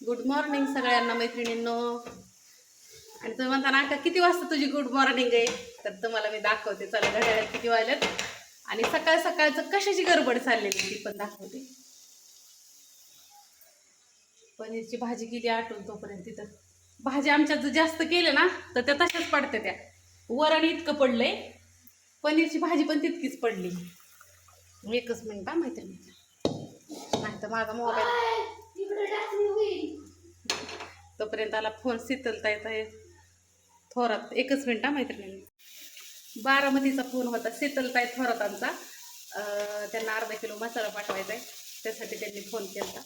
Good morning सगळ्यांना मैत्रिणींनो. आणि तुम्ही म्हणता ना का किती वाजता तुझी गुड मॉर्निंग आहे? तर तुम्हाला मी दाखवते. चला घड्याळ्यात किती वाजल्यात आणि सकाळ सकाळचं कशाची गडबड चाललेली ती पण दाखवते. पनीरची भाजी केली आटून तोपर्यंत तिथं. भाजी आमच्यात जर जास्त केलं ना तर त्या तशाच पडते त्या. वरण इतकं पडलंय पनीरची भाजी पण तितकीच पडली. एकच मिनिट हा मैत्रिणी नाही तर माझा मोबाईल तोपर्यंत आला फोन शीतलता येत आहे थोरात एकच मिनिट हा मैत्रिणी बारामतीचा फोन होता. शीतलताई थोरात आमचा त्यांना अर्धा किलो मसाला पाठवायचा आहे त्यासाठी त्यांनी फोन केला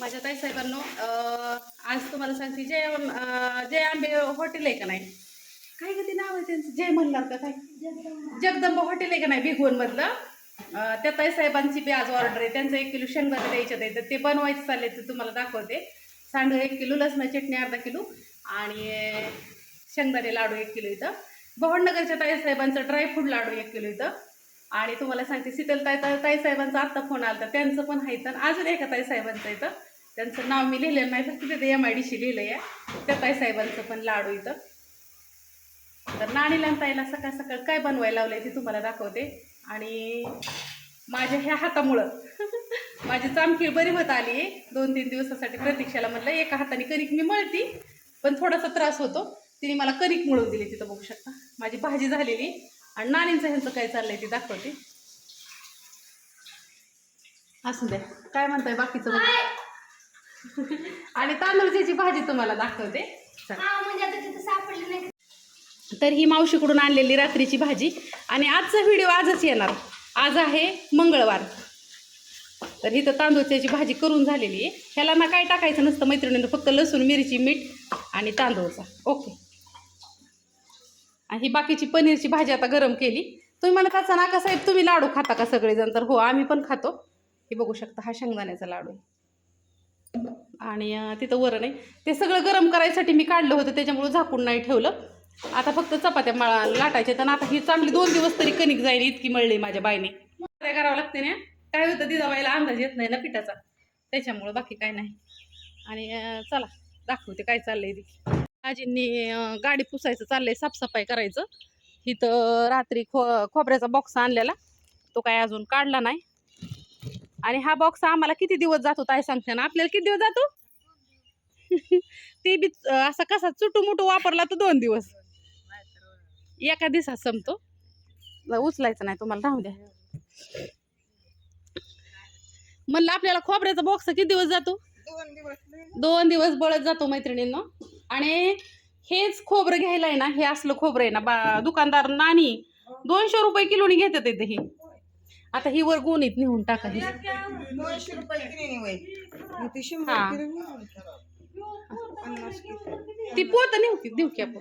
माझ्या ताईसाहेबांनो आज तुम्हाला सांगते जय जय आंबे हॉटेल आहे का नाही? काय ग नाव आहे त्यांचं? जय म्हणणार का काय? जगदंबा हॉटेल आहे का नाही भिगवणमधलं? मधलं त्या ताईसाहेबांची बी आज ऑर्डर आहे. त्यांचं एक किलो शेंगदाणे द्यायच्या आहे तर ते बनवायचं चालले ते तुम्हाला दाखवते. सांडू एक किलो लसणा चटणी अर्धा किलो आणि शेंगदाणे लाडू एक किलो इथं. भवननगरच्या ताईसाहेबांचं ड्रायफ्रूट लाडू एक किलो इथं. आणि तुम्हाला सांगते शीतल ताई ताई- ताईसाहेबांचा आत्ता फोन आला तर त्यांचं पण आहे तर अजून एका ताईसाहेबांचं इथं. त्यांचं नाव मी लिहिलेलं नाही तर तिथे एम आय डी शी लिहिलं आहे त्या ताईसाहेबांचं पण लाडू इथं. तर नाणीला ताईला सकाळ सकाळ काय बनवायला लावलंय ते तुम्हाला दाखवते. आणि माझ्या ह्या हातामुळं माझी चामखीळ बरी होत आली. दोन तीन दिवसासाठी प्रतीक्षाला म्हटलं एका हाताने कणिक मी मळती पण थोडासा त्रास होतो. तिने मला कणिक मळून दिली तिथं बघू शकता. माझी भाजी झालेली आणि नाणींचं ह्यांचं काय चाललंय ते दाखवते. असू द्या काय म्हणताय बाकीचं बघू. आणि तांदूळची भाजी तुम्हाला दाखवते म्हणजे सापडली नाही. तर ही मावशीकडून आणलेली रात्रीची भाजी. आणि आजचा व्हिडिओ आजच येणार. आज आहे मंगळवार. तर इथं तांदूळच्याची भाजी करून झालेली आहे. ह्याला ना काय टाकायचं नसतं मैत्रिणीनं फक्त लसूण मिरची मीठ आणि तांदूळचा. ओके. आणि ही बाकीची पनीरची भाजी आता गरम केली. तुम्ही म्हणत असा ना का साहेब तुम्ही लाडू खाता का सगळेजण? तर हो आम्ही पण खातो. हे बघू शकता हा शेंगदाण्याचा लाडू आहे. आणि तिथं वरण आहे. ते सगळं गरम करायसाठी मी काढलं होतं त्याच्यामुळं झाकून नाही ठेवलं. आता फक्त चपात्या मळा लाटायच्या तर आता ही चांगली दोन दिवस तरी कणिक जाईल इतकी मळली माझ्या बाईने. काय करावं लागते ना? काय होतं दिदाबाईला अंदाज येत नाही ना पिठाचा. त्याच्यामुळं बाकी काय नाही. आणि चला दाखवते काय चाललंय ती. आजींनी गाडी पुसायचं चाललंय साफसफाई करायचं. इथं रात्री खो खोबऱ्याचा बॉक्स आणलेला. तो काय अजून काढला नाही. आणि हा बॉक्स आम्हाला किती दिवस जातो काय सांगते ना? आपल्याला किती दिवस जातो? ते बी असा कसा चुटूमुटू वापरला तर दोन दिवस. एका दिवसात संपतो. ला उचलायचं नाही तुम्हाला राहू द्या. म्हणलं आपल्याला खोबऱ्याचा बॉक्स किती दिवस जातो? दोन दिवस बळत जातो मैत्रिणींनो. आणि हेच खोबरं घ्यायला आहे ना हे असलं खोबरं आहे ना बा दुकानदार नाणी दोनशे रुपये किलोनी घेतात इथं ही. आता ही वर गोणीत नेऊन टाका. दोनशे रुपये हा. ती पोत नेऊ की देऊ की आपण.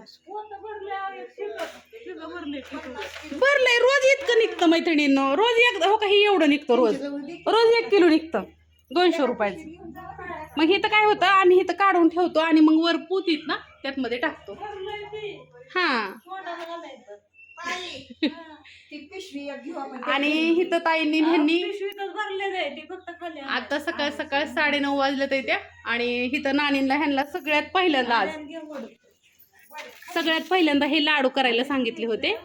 भरलंय रोज इतकं निघतं मैत्रिणीनं. रोज एक हो का हे एवढं निघतं रोज. रोज एक किलो निघतं. दोनशे रुपयाचं. मग इथं काय होतं आम्ही इथं काढून ठेवतो आणि मग वर पोतीत ना त्यात मध्ये टाकतो. हा. आणि इथं ताईंनी ह्यांनी आता सकाळ सकाळ साडे नऊ वाजले तर त्या. आणि इथं नानींना ह्यांना सगळ्यात पहिल्यांदा आज. सगळ्यात पहिल्यांदा हे लाडू करायला सांगितले होते.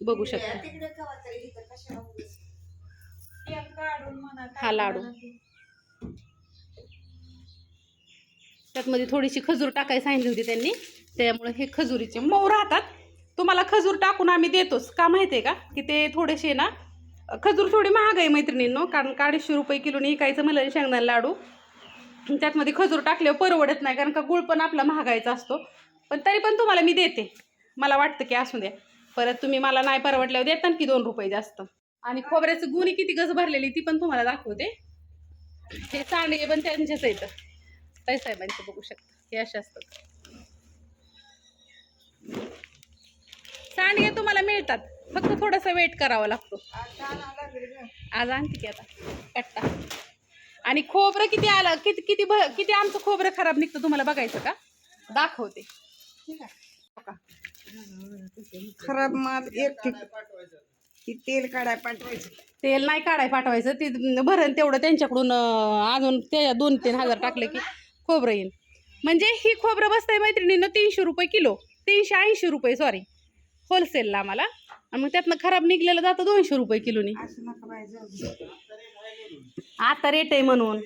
बघू शकता. हा लाडू. त्यातमध्ये थोडीशी खजूर टाकायला सांगितली होती त्यांनी. त्यामुळे हे खजुरीचे मऊ राहतात. तुम्हाला खजूर टाकून आम्ही देतोच. का माहिती आहे का? की ते थोडेसे ना खजूर थोडी महाग आहे मैत्रिणींनो कारण का अडीचशे रुपये किलोने विकायचं म्हणलं शेंगदाणा लाडू. त्यातमध्ये खजूर टाकल्यावर परवडत नाही कारण का गुळ पण आपला महागायचा असतो. पण तरी पण तुम्हाला मी देते. मला वाटतं की असू द्या. परत तुम्ही मला नाही परवडल्यावर देता की दोन रुपये जास्त. आणि खोबऱ्याचं गुणी किती गज भरलेली ती पण तुम्हाला दाखवते. हे सांडगे पण त्यांच्याच येतं ताई साहेबांचं बघू शकता. हे असे असतात. सांडगे तुम्हाला मिळतात. फक्त थोडासा वेट करावा लागतो. आज आणते की आता. कट्टा आणि खोबरं किती आलं किती किती भ किती आमचं खोबरं खराब निघतं तुम्हाला बघायचं का? दाखवते. ठीक आहे. का? खराब माल एक तेल काढाय पाठवायचं. तेल नाही काढाय पाठवायचं. ते भरण तेवढं त्यांच्याकडून अजून ते दोन तीन हजार टाकले की खोबरं येईन. म्हणजे ही खोबरं बसतंय मैत्रिणीनं तीनशे रुपये किलो. तीनशे ऐंशी रुपये सॉरी होलसेलला आम्हाला. आणि मग त्यातनं खराब निघलेलं जातं दोनशे रुपये किलोनी. असं नका बाई जाऊ. आता रेट आहे म्हणून.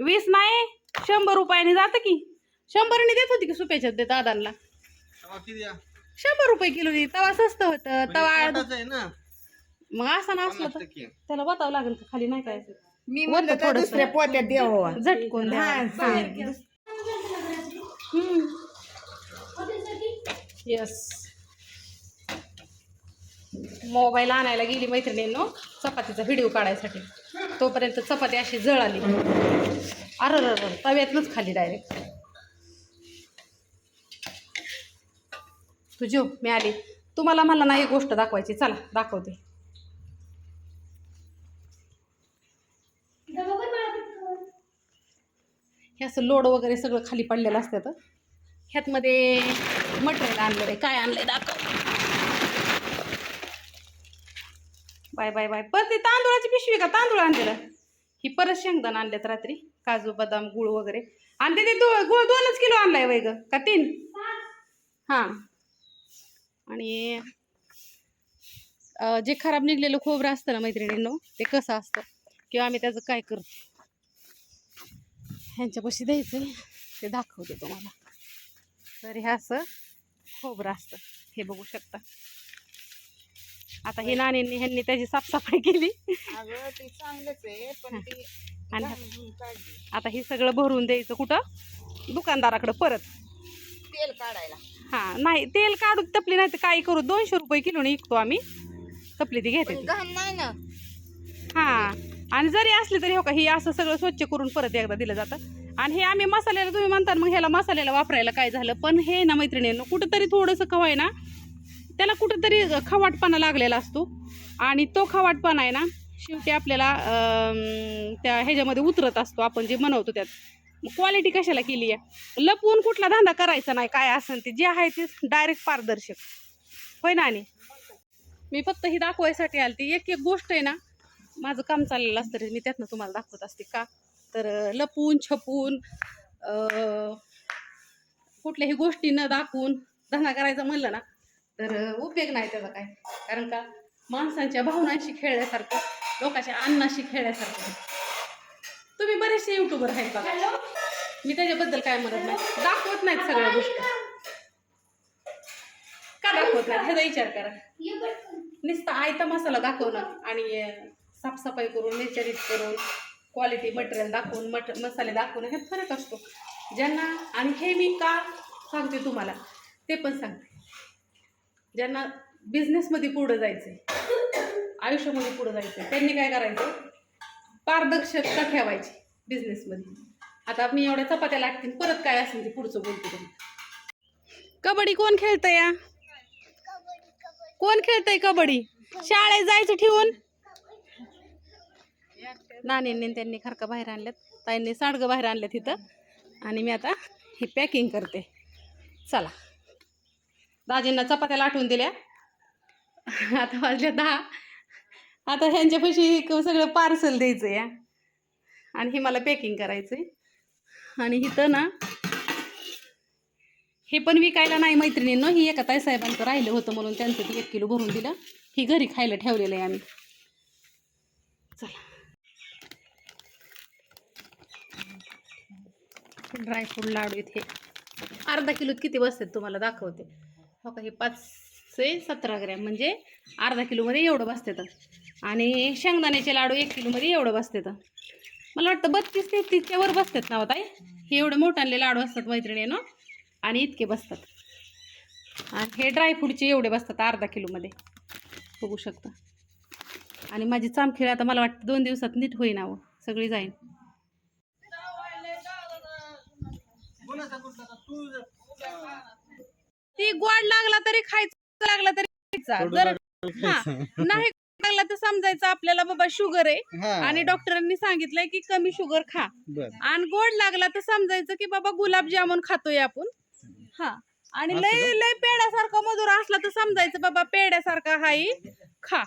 वीस नाही शंभर रुपयाने जातं की. शंभरने देत होती की सुप्याच्यात देत दादांना शंभर रुपये किलो तवा स्वस्त होतं तवा ना. मग असं ना असलं तर. त्याला बतावं लागेल का खाली नाही काय मी म्हणलं तर थोडंसं. दुसऱ्या पोत्यात द्यावं. झटकून द्या. हा, सांग. येस मोबाईल आणायला गेली मैत्रिणींनो चपातीचा व्हिडिओ काढायसाठी. तोपर्यंत चपाती अशी जळाली. अरे अरे तव्यातनंच खाली डायरेक्ट तुझी मी आली. तुम्हाला मला ना एक गोष्ट दाखवायची. चला दाखवते. हे असं लोड वगैरे सगळं खाली पडलेलं असतं ह्यातमध्ये मटेरियल आणलं आहे काय आणलंय दाखव. Bye bye bye. परत ते तांदूळाची पिशवी का? तांदूळ आणलेलं. ही परत शेंगदाण आणल्यात रात्री. काजू बदाम गुळ वगैरे. आणि ते दो गुळ दोनच किलो आणलाय वय ग. का तीन? हां. आणि जे खराब निघलेलं खोबरं असतं ना मैत्रिणींनो ते कसं असतं? किंवा आम्ही त्याचं काय करतो? ह्यांच्यापाशी द्यायचं ते दाखवते तुम्हाला. तर हे असं खोबरं असतं. हे बघू शकता. आता हे नाण्यांनी ह्यांनी त्याची साफसफाई केली. अगं ते चांगलंच आहे पण ते आणि काढली. आता हे सगळं भरून द्यायचं कुठं? दुकानदाराकडं परत. तेल काढायला. हां नाही तेल काढून तपली नाही तर काही करू? दोनशे रुपये किलोने विकतो आम्ही. तपली ती घेते पण घाण नाही ना. हां आणि जरी असली तरी हो का ही असं सगळं स्वच्छ करून परत एकदा दिलं जातं. आणि हे आम्ही मसाल्याला तुम्ही म्हणता मग ह्याला मसाल्याला वापरायला काय झालं? पण हे ना मैत्रिणींनो कुठंतरी थोडंसं खवाय ना त्याला कुठंतरी खवाटपणा लागलेला असतो. आणि तो खवाटपणा आहे ना शेवटी आपल्याला त्या ह्याच्यामध्ये उतरत असतो आपण जे म्हणवतो त्यात. क्वालिटी कशाला केली आहे? लपवून कुठला धंदा करायचा नाही काय असेल ते जे आहे ते डायरेक्ट पारदर्शक. होय ना आणि? मी फक्त ही दाखवायसाठी आली ती एक एक गोष्ट आहे ना माझं काम चाललेलं असतं रे, मी त्यातनं तुम्हाला दाखवत असते का? तर लपवून लपून छपून कुठल्याही गोष्टी न दाखवून धंदा करायचा म्हणलं ना तर उपयोग नाही त्याचा काय. कारण का? माणसांच्या भावनांशी खेळल्यासारखं लोकांच्या अन्नाशी खेळल्यासारखं. तुम्ही बरेचसे युट्यूबर आहेत बघा. मी त्याच्याबद्दल काय म्हणत नाही. दाखवत नाहीत सगळ्या गोष्टी. का दाखवत नाहीत? ह्याचा विचार करा. नुसतं आयता मसाला दाखवणं आणि साफसफाई करून नेचरीत करून क्वालिटी मटेरियल दाखवून मट मसाले दाखवणं ह्यात फरक असतो. ज्यांना आणि हे मी का सांगते तुम्हाला ते पण सांगते. ज्यांना बिझनेसमध्ये पुढं जायचं आहे आयुष्यामध्ये पुढं जायचं आहे त्यांनी काय करायचं? पारदर्शकता ठेवायची बिझनेसमध्ये आता मी एवढ्या चपात्या लागतील परत काय असेल ते पुढचं बोलते तुम्ही कबड्डी कोण खेळतंय या कोण खेळतंय कबड्डी? शाळेत जायचं ठेवून? नानींनी त्यांनी खरका बाहेर आणल्यात ताईंनी साडगं बाहेर आणल्यात इथं. आणि मी आता ही पॅकिंग करते. चला. दाजींना चपात्या लाटून दिल्या. आता वाजल्या दहा. आता ह्यांच्यापाशी सगळं पार्सल द्यायचं या. आणि हे मला पॅकिंग करायचं आहे आणि इथं ना हे पण विकायला नाही मैत्रिणींनो ही एका ताईसाहेबांचं राहिलं होतं म्हणून त्यांचं ती एक किलो भरून दिलं. ही घरी खायला ठेवलेलं आहे आम्ही. चला. ड्रायफ्रूट लाडू इथे. अर्धा किलोत किती बसतात तुम्हाला दाखवते. हो का? हे पाचशे सतरा ग्रॅम म्हणजे अर्धा किलोमध्ये एवढं बसतात आणि शेंगदाण्याचे लाडू एक किलोमध्ये एवढं बसतात मला वाटतं बत्तीस तेहतीसच्या वर बसतात ना हो ताई? हे एवढे मोठाले लाडू असतात मैत्रिणीनं आणि इतके बसतात. आणि हे ड्रायफ्रूटचे एवढे बसतात अर्धा किलोमध्ये. बघू शकता. आणि माझी चामखीळ आता मला वाटतं दोन दिवसात नीट होईन अहो सगळी जाईन. ती गोड लागला तरी खायचा लागला तरी खायचा. जर हा नाही लागला तर समजायचं आपल्याला बाबा शुगर आहे. आणि डॉक्टरांनी सांगितलंय की कमी शुगर खा. आणि गोड लागला तर समजायचं की बाबा गुलाबजामुन खातोय आपण. हा. आणि लय लय पेड्यासारखा मधुर असला तर समजायचं बाबा पेड्यासारखा हाई खा.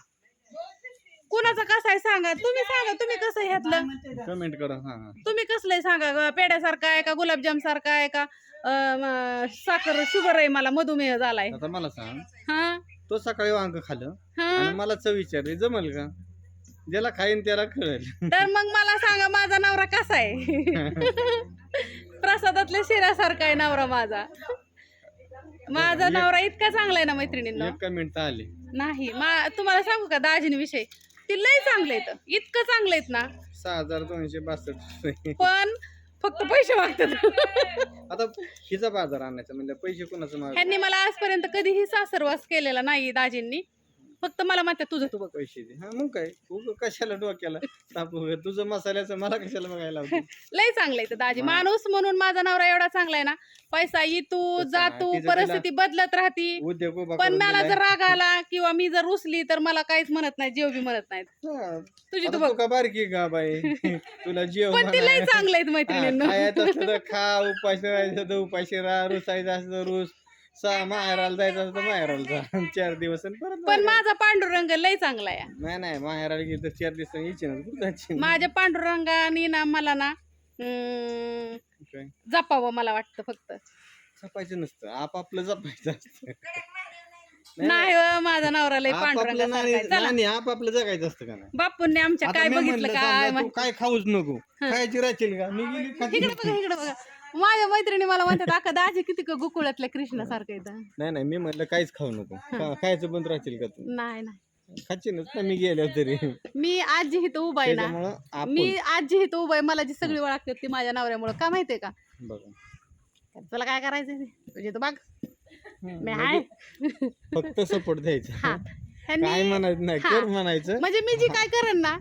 कुणाचा कसा आहे सांगा? तुम्ही सांगा तुम्ही कसं ह्यातलं? कमेंट करा हा हा. तुम्ही कसलं आहे सांगा ग? पेढ्यासारखं आहे का? गुलाबजाम सारखं आहे का? अं, म, साखर शुगर आहे मला मधुमेह झालाय. आता मला सांग. हा? तो सकाळी वांग खाल्लं हा? आणि मला चव विचारली जमल का? ज्याला खाईन त्याला कळेल. तर मग मला सांगा माझा नवरा कसा आहे? प्रसादातल्या शिरासारखा आहे नवरा माझा. माझा नवरा इतका चांगला आहे ना मैत्रिणींना? एक कमेंट आली. नाही मा तुम्हाला सांगू का दाजींविषयी? ती लय चांगले आहेत इतकं चांगले आहेत ना. सहा हजार दोनशे बासष्ट. पण फक्त पैसे मागतात. आता हिचा बाजार आणायचा म्हणजे पैसे कोणाचं माग? ह्यांनी मला आजपर्यंत कधीही सासरवास केलेला नाही दाजींनी. फक्त मला म्हणतात तुझं तू बघ पैसे दे हा मग काय उग कशाला डोक्याला ताप उगा. तुझं मसाल्याचं मला कशाला बघायला लावते लय चांगलं आहे दाजी माणूस म्हणून माझा नवरा एवढा चांगला आहे ना पैसा येतो तसं जातो नाही. तिचं परिस्थिती बदलत राहती उद्योग उभा पण करून मला दिलाय. जर राग आला किंवा मी जर रुसली तर मला काहीच म्हणत नाही जेव बी म्हणत नाहीत हा. तुझी तू बघ तू का बारकी का बाई तुला जेव पण ती लय म्हणाय. चांगले आहेत हा, मैत्रिणींना खायचं असलं तर खा उपाशी राहायचं तर उपाशी राहा रुसायचं असलं तर रुस सहा माहेराला जायचं तर माहेराला जा. चार दिवस आणि परत पण माहेराला. माझा पांडुरंग लय चांगला आहे. नाही नाही माहेराला गेली तर चार दिवस यायची ना कुठं जायची? माझ्या पांडुरंगाने ना मला ना अं, काय जपावं मला वाटतं फक्त. जपायचं नसतं आपापलं जपायचं असतं. नाही हो, माझा नवरा लय आपापलं पांडुरंगासारखा नाही आहे. चला. नाही, आपापलं जगायचं असतं का नाही? बापूंनी आमच्या आता काय मी बघितलं म्हणलं काय समजा तू काय खाऊच नको खायची राहशील का? मी गेली खाती इकडे बघा इकडे बघा. माझ्या मैत्रिणी मला म्हणतात अख्खा दाजी किती का गोकुळातल्या कृष्णासारखं येतं नाही नाही मी म्हणलं काहीच खाऊ नको. खा- खायचं बंद राहशील का तू? नाही नाही. खाची ना मी गेल्या तरी. मी आजी इथं उभा आहे ना त्याच्यामुळं आपण मी आजी इथं उभा आहे मला जी सगळी ओळखतात ती माझ्या नवऱ्यामुळे का माहितीये का? बघा. तुला काय करायचं तुझी तर बघ. हं, मी आहे फक्त सपोर्ट द्यायचा. हा. काय म्हणायचं नाही हा. म्हणायचं. म्हणजे मी जी काय करेन ना.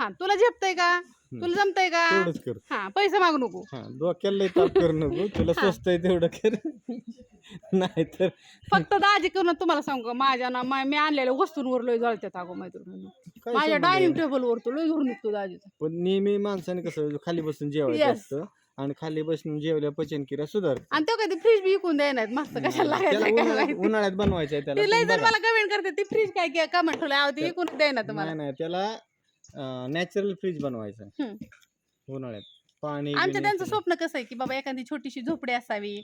हा तुला झेपतंय का? तुला जमतंय का? तेवढंच कर. हा पैसे मागू नको. हा डोक्याला लय ताप कर नको. तुला स्वस्त आहे तेवढं कर. नाही तर फक्त दाजी करून तुम्हाला सांगू का, माझ्या ना मा- मी आणलेल्या वस्तूंवर लय जळतात अगो मैत्रिणी. काय माझ्या संबंध आहे? डायनिंग टेबलवर तो लय धरून निघतो दाजीचा. पण नेहमी माणसाने कसं खाली बसून जेवायचं Yes. असतं आणि खाली बसून जेवल्या पचनक्रिया सुधार. आणि तो कधी फ्रीज बी विकून द्यायला मस्त कशाला त्याला लागायचं काय उन्हाळ्यात माहिती. उन्हाळ्यात बनवायचं आहे ती लय त्याला जण बघा. मला कमेंट करते ती फ्रीज काय काय? का म्हटलं अहो ती विकून द्याय ना तुम्हाला. नाही नाही त्याला नॅचरल फ्रीज बनवायचं. उन्हाळ्यात पाणी आमचं बिणी त्यांचं सगळं. स्वप्न कसं आहे की बाबा एखादी छोटीशी झोपडी असावी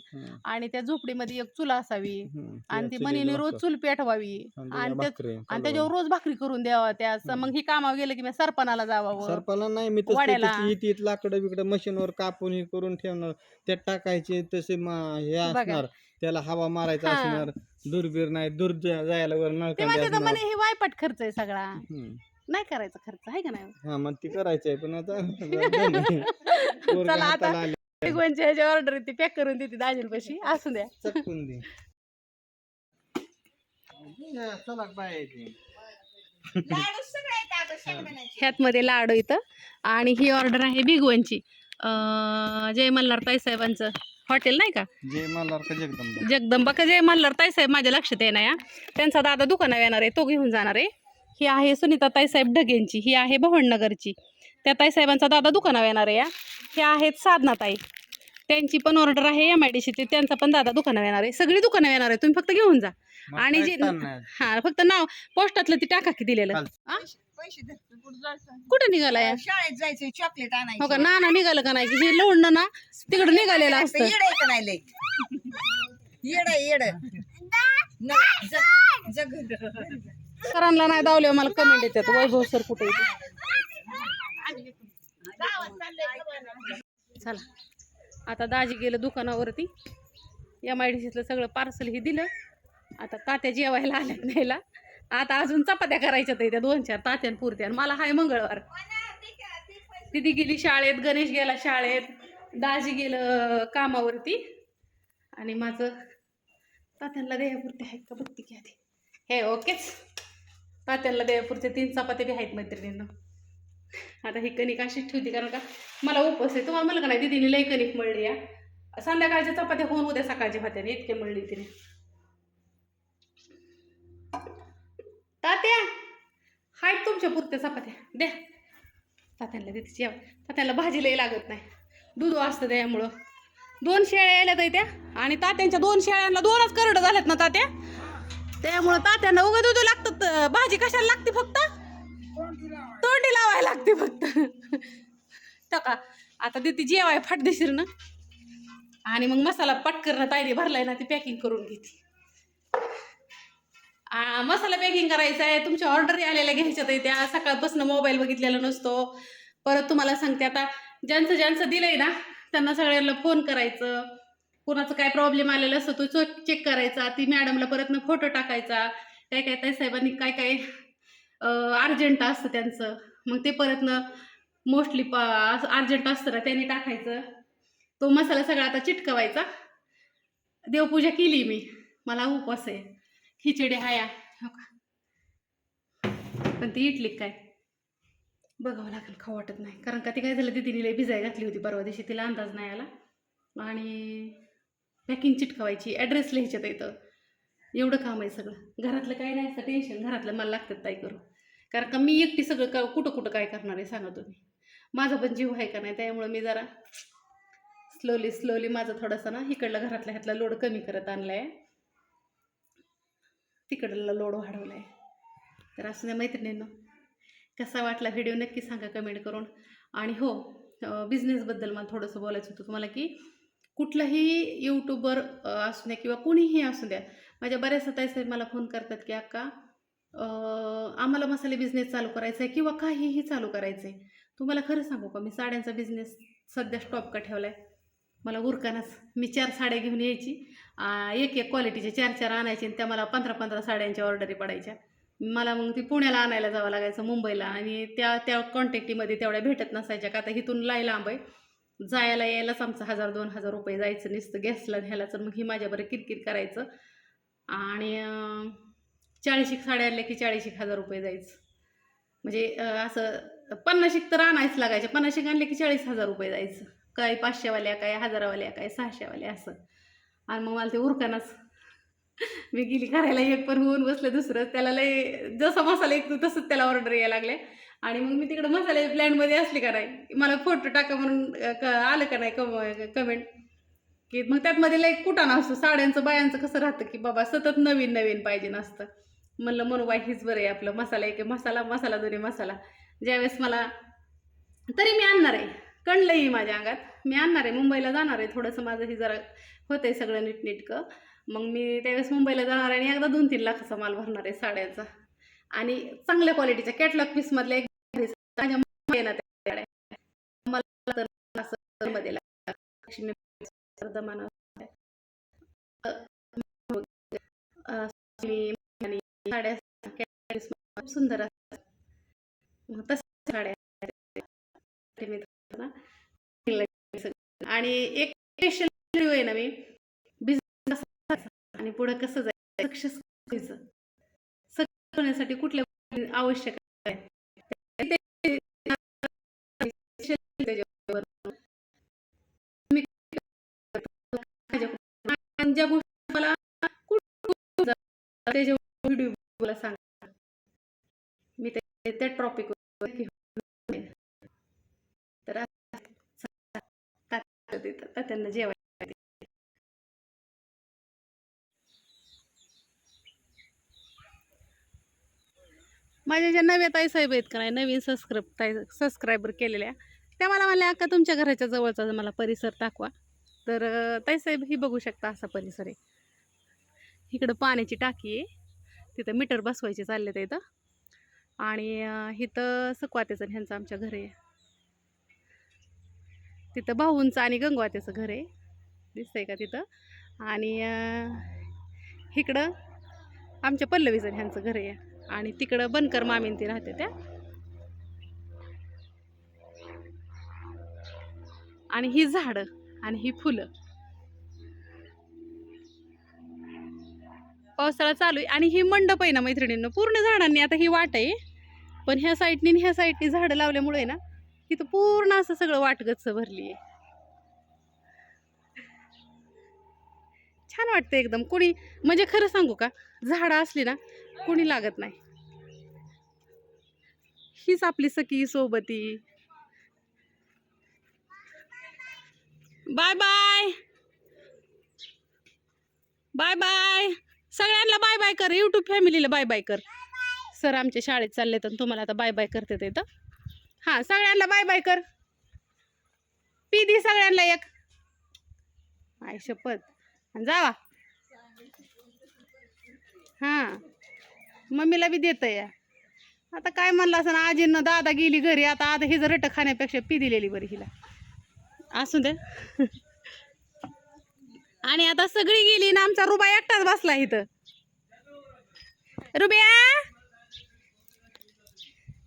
आणि त्या झोपडीमध्ये एक चुला असावी. आणि ती त्या मनीने चुलीला रोज. चूल पेटवावी आणि आणि त्याला त्या- भाकरी, आणि कालवण. त्याच्यावर रोज भाकरी करून द्यावा त्या असं मग ही कामावर गेलं की मी सरपणाला जावावं सरपाला नाही मी वड्याला. त्याची लाकडं बिकडं मशीनवर कापून हे करून ठेवणार त्यात टाकायचे तसे मा- हे बघा. असणार त्याला हवा मारायचा हा. असणार दुर्बीर नाही दूर जा- जायला वर ते नळकांडी म्हणते तर असणार म्हणे हे वायपट खर्च आहे सगळा. नाही करायचा खर्च आहे का नाही? हा मग ती करायचंय पण आता पोरगं चला आता. हाताला आलं, कोणच्या ह्याची ऑर्डर ती पॅक करून देते दाजींपाशी असू द्या. चटकून दे. या, चला बाय ते. लाडू सगळे आहेत अगं शेंगदाण्याचे. ह्यात मध्ये लाडू इथं. आणि ही ऑर्डर आहे भिगवणची अं, जय मल्हार ताईसाहेबांचं हॉटेल नाही का? जय मल्हार का जगदंबा? जगदंबा का जय मल्हार ताईसाहेब माझ्या लक्षात येणार या. त्यांचा दादा दुकानावर येणार आहे तो घेऊन जाणार आहे. ही आहे सुनीता ताईसाहेब ढगेंची ही आहे भवननगरची. त्या ताईसाहेबांचा दादा दुकानावर येणार आहे या. हे आहेत साधना ताई. त्यांची पण ऑर्डर आहे एम आय डी सी त्यांचा पण दादा दुकानावर येणार आहे. सगळी दुकानावर येणार आहे तुम्ही फक्त घेऊन जा. आणि जे. हा फक्त नाव पोस्टातलं ती टाका की दिलेलं. आ? कुठं? कुठं निघाला या शाळेत जायचं चॉकलेट हो का? आणायचं नाना निघालं का नाही? की हे ना तिकडं निघालेलं असतं. येड आहे का नाही लय येड आहे, येड. न- ज- जग सरांना नाही दावले मला कमेंट येतात. वैभव सर कुठे येते चला. आता दाजी गेलं दुकानावरती. एम आय डी सीतलं सगळं पार्सल हे दिलं. आता तात्या जेवायला आल्यात नाहीला आता अजून चपात्या करायच्या तर त्या दोन चार तात्यान पुरत्या. आणि मला हाय मंगळवार. दिदी गेली शाळेत गणेश गेला शाळेत. दाजी गेलं कामावरती. आणि माझं तात्यांना देहापुरते आहेत का बघते की आधी. हे ओकेच? तात्यांना द्यापुरते तीन चपात्या बी आहेत मैत्रिणींना. आता ही कणिक अशीच ठेवते कारण का मला उपवास आहे तुम्हाला मला का नाही दिदीने लई कणिक मळली या संध्याकाळच्या चपात्या होऊन उद्या सकाळच्या भात्याने इतके मळली तिने. तात्या हायत तुमच्या पुरत्या चपात्या द्या. तात्यांना देते जेव. तात्यांना भाजी लई लागत नाही. दूध असतं त्यामुळं. दोन शेळ्या आल्या त्या आणि तात्यांच्या दोन शेळ्यांना दोनच करड झाल्यात ना तात्या. त्यामुळं तात्यांना उगं दूध लागतात. भाजी कशाला लागते फक्त? तोंडी लावायला लागते फक्त. टका. आता देते जेवाय फाट देशील ना? आणि मग मसाला पटकन ताईने भरलाय ना ती पॅकिंग करून घेते. आ, मसाला पॅकिंग करायचा आहे. तुमच्या ऑर्डरी आलेल्या घ्यायच्या आहेत. त्या सकाळपासून मोबाईल बघितलेला नसतो. परत तुम्हाला सांगते आता ज्यांचं ज्यांचं दिलंय ना त्यांना सगळ्यांना फोन करायचं. कोणाचं काय प्रॉब्लेम आलेला असतो तो चेक चेक करायचा. ती मॅडमला परत फोटो टाकायचा. काय काय त्या साहेबांनी काय काय अर्जंट असतं त्यांचं. मग ते परत मोस्टली प अर्जंट असतं ना त्यांनी टाकायचं. तो मसाला सगळा आता चिटकवायचा. देवपूजा केली मी. मला उपवास आहे. खिचडी हाया. हो का? पण ती इटली काय? बघावं लागेल. खाऊ वाटत नाही. कारण का ती काय झालं तिने लई भिजाय घातली होती परवा दिवशी. तिला अंदाज नाही आला. आणि पॅकिंग चिटकवायची ॲड्रेस लिहायच्यात इथं. एवढं काम आहे सगळं. घरातलं काही नाही असं टेन्शन घरातलं मला लागतं ताई करू कारण का मी एकटी सगळं का कुठं कुठं काय करणार आहे सांगा तुम्ही. माझा पण जीव आहे का नाही त्यामुळं मी जरा स्लोली स्लोली माझं थोडंसं ना इकडला घरातल्या ह्यातला लोड कमी करत आणला आहे तिकडला लोड वाढवला आहे तर असं नाही मैत्रिणीनं कसा वाटला व्हिडिओ नक्की सांगा कमेंट करून. आणि हो बिझनेसबद्दल मला थोडंसं बोलायचं होतं तुम्हाला की कुठलाही यूट्यूबर असू द्या किंवा कुणीही असू द्या माझ्या बऱ्याच ताई मला फोन करतात की अक्का आम्हाला मसाले बिझनेस चालू करायचा आहे किंवा काहीही चालू करायचं आहे तुम्हाला खरं सांगू का मी साड्यांचा बिझनेस सध्या स्टॉप का ठेवला आहे मला उरकानच. मी चार साड्या घेऊन यायची. एक एक क्वालिटीचे चार चार आणायचे आणि त्या मला पंधरा पंधरा साड्यांच्या ऑर्डरी पडायच्या. मला मग ती पुण्याला आणायला जावं लागायचं मुंबईला आणि त्या त्या कॉन्टॅक्टीमध्ये तेवढ्या भेटत नसायच्या का आता इथून लाई लांब आहे. जायला यायलाच आमचं हजार दोन हजार रुपये जायचं नुसतं गॅसला न्यायला. तर मग ही माझ्याबरोबर किरकिर करायचं. आणि चाळीशीक साड्या आणल्या की चाळीस एक हजार रुपये जायचं. म्हणजे असं पन्नाशीक तर आणायच लागायचे. पन्नाशीक आणले की चाळीस हजार रुपये जायचं. काय पाचशेवाल्या काय हजारावाल्या काय सहाशेवाल्या असं. आणि मग मला ते उरकानच मी गेली करायला एक पण होऊन बसलं दुसरं. त्याला लय जसा मसाला येतो तसंच त्याला ऑर्डर यायला लागल्या आणि मग मी तिकडं मसाले प्लॅनमध्ये असले का नाही मला फोटो टाका म्हणून क आलं का नाही कम कमेंट की मग त्यातमध्ये लाईक कुटाणा असतो साड्यांचं बायांचं कसं राहतं की बाबा सतत नवीन नवीन पाहिजे नसतं. म्हणलं म्हणू बाई हीच बरं आहे आपलं मसाला एक मसाला मसाला दोन्ही मसाला. ज्यावेळेस मला तरी मी आणणार आहे कणलंही माझ्या अंगात मी आणणार आहे मुंबईला जाणार आहे थोडंसं माझं ही जरा होतं आहे सगळं नीटनीटकं. मग मी त्यावेळेस मुंबईला जाणार आहे आणि एकदा दोन तीन लाखाचा माल भरणार आहे साड्यांचा. आणि चांगल्या क्वालिटीच्या कॅटलॉग पीसमधल्या एक सुंदर आणि एक स्पेशल आहे ना मी. बिझनेस आणि पुढे कसं जायचं? सक्सेस व्हायचं सक्सेस होण्यासाठी कुठल्या आवश्यक आहे ते- त्याच्यावर. मी आणि ज्या गोष्टी मला कुठं जायचं, व्हिडिओ मला सांगा मी ते- त्या टॉपिक तर त्यांना जेवायला माझ्या ज्या नव्या ताई साहेब आहेत का नाही नवीन सबस्क्राईब ताई सबस्क्रायबर केलेल्या त्या मला म्हणल्या अक्का तुमच्या घराच्या जवळचा मला परिसर दाखवा. तर ताईसाहेब ही बघू शकता असा परिसर आहे. इकडं पाण्याची टाकी आहे. तिथं मीटर बसवायचे चालले ते इथं. आणि इथं सकवात्याचं आणि ह्यांचं आमच्या घर आहे. तिथं भाऊंचं आणि गंगवात्याचं घर आहे. दिसतंय का तिथं? आणि इकडं आमच्या पल्लवीचं ह्यांचं घर आहे. आणि तिकडं बनकर मामीन ती राहते त्या. आणि ही झाडं. आणि ही फुलं. पावसाळा चालू आहे आणि ही मंडप आहे ना मैत्रिणींना पूर्ण झाडांनी आता ही वाट आहे. पण ह्या साईडनी ह्या साईडनी झाडं लावल्यामुळे ना तिथं पूर्ण असं सगळं वाटगच भरली आहे. छान वाटतं एकदम. कोणी म्हणजे खरं सांगू का झाडं असली ना कोणी लागत नाही. हीच आपली सखी सोबती बाय बाय बाय बाय सगळ्यांना बाय बाय कर. यूट्यूब फॅमिलीला बाय बाय कर. सर आमच्या शाळेत चालले तर तुम्हाला आता बाय बाय करते ते तर. हां सगळ्यांना बाय बाय कर. पी दी सगळ्यांना एक. आय शपथ. आणि जावा. हां. मम्मीला बी देत या आता काय म्हणलं असं ना आजीनं दादा गेली घरी आता आता हिचं रट खाण्यापेक्षा पी दिलेली बरी हिला. असू दे. आणि आता सगळी गेली ना आमचा रुबा एकटाच बसला इथं. रुबिया?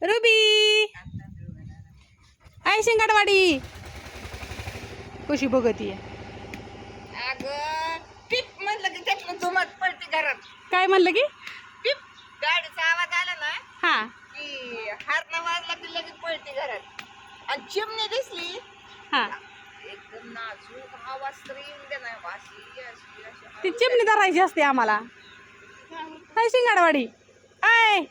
रुबी? आय शिंगाडवाडी. कशी बघती अगं पिप म्हणलं की त्यातलं तुमक पडते घरात. काय म्हणलं की? पिप. गाडीचा आवाज आला ना हा. की हात वाजला की लगेच पळते घरात. आणि चिमणी दिसली. हा. एकदम नाजूक आवाज तर येऊन दे नाही अशी अशी अशी. ती चिमणी धरायची असते आम्हाला. हाय शिंगाडवाडी. आय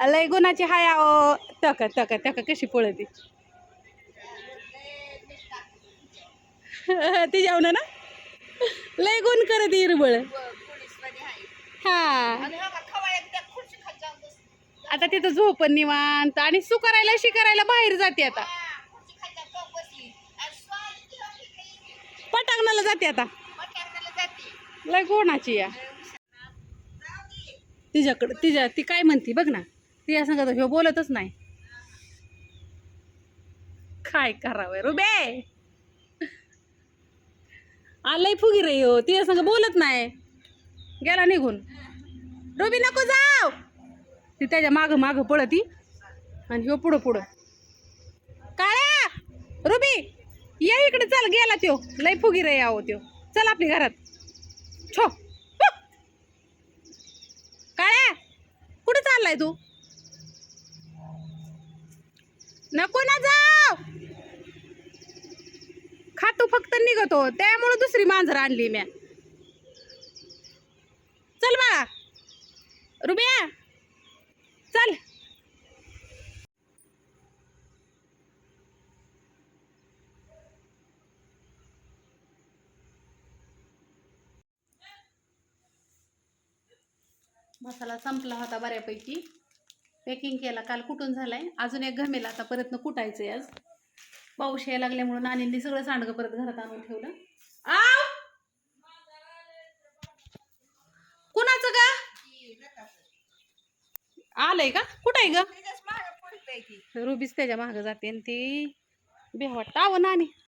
लय गुणाची हाय आहो. तक तक तक कशी पळती ती. जाऊन ना? लय गुण करत हिरबळ. पोलीसमध्ये आहे हा. आणि हा खवाळ्यात त्या खुर्ची खाली जाऊन बसली आता तिथं झोपण निवांत आणि सुकारायला शिकारायला बाहेर जाते आता खुर्ची खाली जाऊन जाऊन बसली आणि स्वारी ती आपली काही पटांगणाला जाते आता. लय गुणाची या. तिच्याकडं तिच्या ती काय म्हणती बघ ना. ती सांगत ह्यो बोलतच नाही. काय करावं रुबे आलंय फुगी रे हो ती संग बोलत नाही. गेला निघून. रुबी नको जाव ती त्याच्या माग माग पळती. आणि ह्यो पुढं पुढं. काळ्या रुबी. या इकडे चल गेला त्यो. लय फुगी रे आहो त्यो. चल आपली घरात. छो. काळ्या कुठे चाललाय तू? नको ना जाव खाटू फक्त निघतो. त्यामुळे दुसरी मांजर आणली म्या. चल बा रुबिया चल. मसाला संपला होता बऱ्यापैकी. पॅकिंग केला काल कुठून झालाय? अजून एक घमेला आता परत कुटायचं आहे आज. पाऊस यायला लागल्यामुळं नानींनी सगळं सांडगं परत घरात आणून ठेवलं. आव! कुणाचं का आलंय का? कुठं आहे ग रुबीच त्याच्या मागं जाते आणि ती. बेह वाटतं. आव नानी.